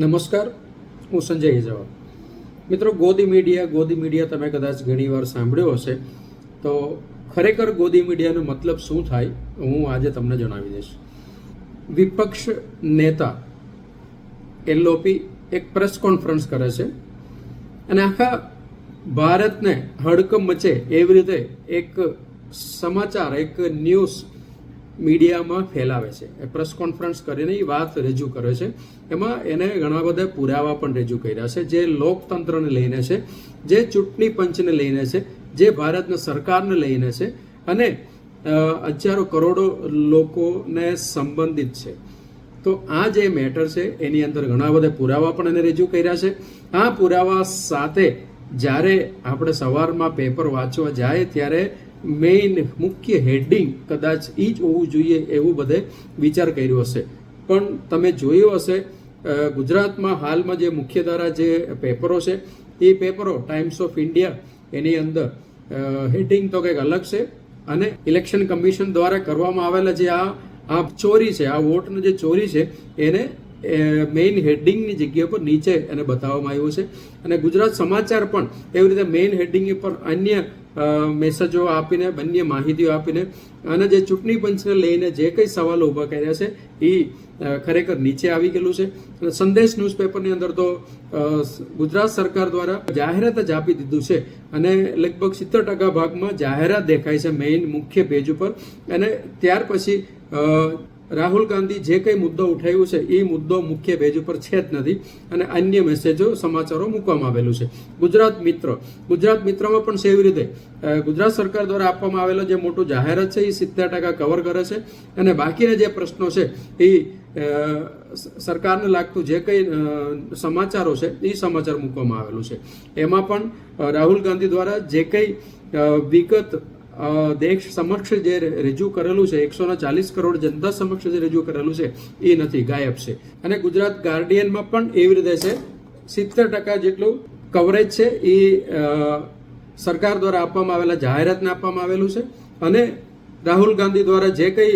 નમસ્કાર, હું સંજય હિજાવા. મિત્રો, ગોદી મીડિયા ગોદી મીડિયા તમે કદાચ ઘણીવાર સાંભળ્યો હશે, તો ખરેખર ગોદી મીડિયાનો મતલબ શું થાય, હું આજે તમને જણાવી દઈશ. વિપક્ષ નેતા એલઓપી એક પ્રેસ કોન્ફરન્સ કરે છે, અને આખા ભારતને હડકંપ મચે એવી રીતે એક સમાચાર, એક ન્યૂઝ મીડિયામાં ફેલાવે છે. એ પ્રેસ કોન્ફરન્સ કરીને એ વાત રજૂ કરે છે. એમાં એને ઘણા બધા પુરાવા પણ રજૂ કર્યા છે. જે લોકતંત્રને લઈને છે, જે ચૂંટણી પંચને લઈને છે, જે ભારતની સરકારને લઈને છે અને હજારો કરોડો લોકોને સંબંધિત છે. તો આ જે મેટર છે, એની અંદર ઘણા બધા પુરાવા પણ એને રજૂ કર્યા છે. આ પુરાવા સાથે જ્યારે આપણે સવારમાં પેપર વાંચવા જાય ત્યારે મેઇન મુખ્ય હેડિંગ કદાચ એ જ હોવું જોઈએ એવું બધે વિચાર કર્યો હશે. પણ તમે જોયું હશે ગુજરાતમાં હાલમાં જે મુખ્યધારા જે પેપરો છે, એ પેપરો ટાઈમ્સ ઓફ ઇન્ડિયા એની અંદર હેડિંગ તો કંઈક અલગ છે અને ઇલેક્શન કમિશન દ્વારા કરવામાં આવેલા જે આ આ ચોરી છે, આ વોટની જે ચોરી છે, એને મેઇન હેડિંગની જગ્યા પર નીચે એને બતાવવામાં આવ્યું છે. અને ગુજરાત સમાચાર પણ એવી રીતે મેઇન હેડિંગ પર અન્ય મેસેજો આપીને બંને માહિતીઓ આપીને અને જે ચૂંટણી પંચને લઈને જે કંઈ સવાલો ઊભા કર્યા છે એ ખરેખર નીચે આવી ગયેલું છે. અને સંદેશ ન્યૂઝપેપરની અંદર તો ગુજરાત સરકાર દ્વારા જાહેરાત જ આપી દીધું છે અને લગભગ સિત્તેર ટકા ભાગમાં જાહેરાત દેખાય છે મેઇન મુખ્ય પેજ ઉપર. અને ત્યાર પછી રાહુલ ગાંધી જે કંઈ મુદ્દો ઉઠાવ્યો છે, એ મુદ્દો મુખ્ય પેજ ઉપર છે જ નથી અને અન્ય મેસેજો સમાચારો મૂકવામાં આવેલું છે. ગુજરાત મિત્ર. ગુજરાત મિત્રમાં પણ સેવી રીતે ગુજરાત સરકાર દ્વારા આપવામાં આવેલો જે મોટું જાહેરાત છે, એ સિત્તેર ટકા કવર કરે છે અને બાકીના જે પ્રશ્નો છે, એ સરકારને લાગતું જે કંઈ સમાચારો છે, એ સમાચાર મૂકવામાં આવેલું છે. એમાં પણ રાહુલ ગાંધી દ્વારા જે કંઈ વિગત દેશ સમક્ષ જે રજૂ કરેલું છે, એકસો ચાલીસ કરોડ જનતા સમક્ષ જે રજૂ કરેલું છે, એ નથી, ગાયબ છે. અને ગુજરાત ગાર્ડિયનમાં પણ એવી રીતે છે, સિત્તેર ટકા જેટલું કવરેજ છે, એ સરકાર દ્વારા આપવામાં આવેલા જાહેરાતને આપવામાં આવેલું છે. અને રાહુલ ગાંધી દ્વારા જે કંઈ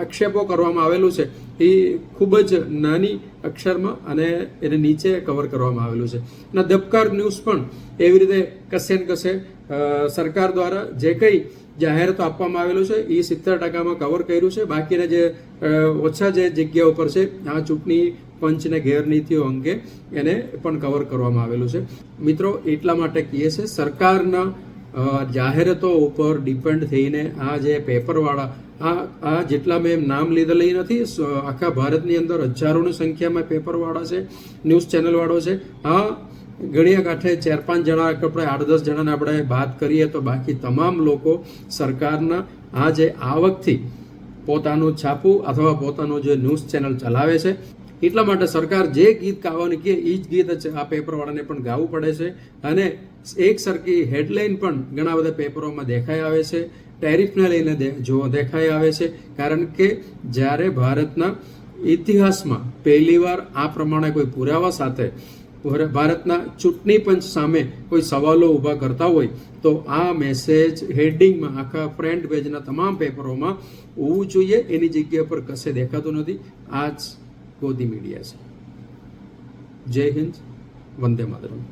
આક્ષેપો કરવામાં આવેલું છે, એ ખૂબ જ નાની અક્ષરમાં અને એને નીચે કવર કરવામાં આવેલું છે. અને ધબકાર ન્યૂઝ પણ એવી રીતે કશે ને કશે સરકાર દ્વારા જે કંઈ જાહેરાતો આપવામાં આવેલું છે, એ સિત્તેર ટકામાં કવર કર્યું છે. બાકીના જે ઓછા જે જગ્યા ઉપર છે, આ ચૂંટણી પંચને ગેરનીતિઓ અંગે એને પણ કવર કરવામાં આવેલું છે. મિત્રો, એટલા માટે કહીએ છે સરકારના જાહેરાતો ઉપર ડિપેન્ડ થઈને આ જે પેપરવાળા, આ આ જેટલા મેં નામ લીધેલા એ નથી આખા ભારતની અંદર હજારોની સંખ્યામાં પેપરવાળા છે, ન્યૂઝ ચેનલવાળો છે. આ ઘણી કાંઠે ચાર પાંચ જણા આપણે આઠ દસ જણાને આપણે વાત કરીએ તો બાકી તમામ લોકો સરકારના આ જે આવકથી પોતાનું છાપું અથવા પોતાનું જે ન્યૂઝ ચેનલ ચલાવે છે એટલા માટે સરકાર જે ગીત ગાવાનું કહે એ જ ગીત જ આ પેપરવાળાને પણ ગાવું પડે છે. અને એક સરખી હેડલાઇન પણ ઘણા બધા પેપરોમાં દેખાઈ આવે છે. ટેરિફને લઈને જો દેખાઈ આવે છે. કારણ કે જ્યારે ભારતના ઇતિહાસમાં પહેલીવાર આ પ્રમાણે કોઈ પુરાવા સાથે ભારતના ચૂંટણી પંચ સામે કોઈ સવાલો ઊભા કરતા હોય, તો આ મેસેજ હેડિંગમાં આખા ફ્રન્ટ પેજના તમામ પેપરોમાં હોવું જોઈએ. એની જગ્યા પર કશે દેખાતું નથી. આ ગોદી મીડિયા છે જય હિન્દ વંદે માતરમ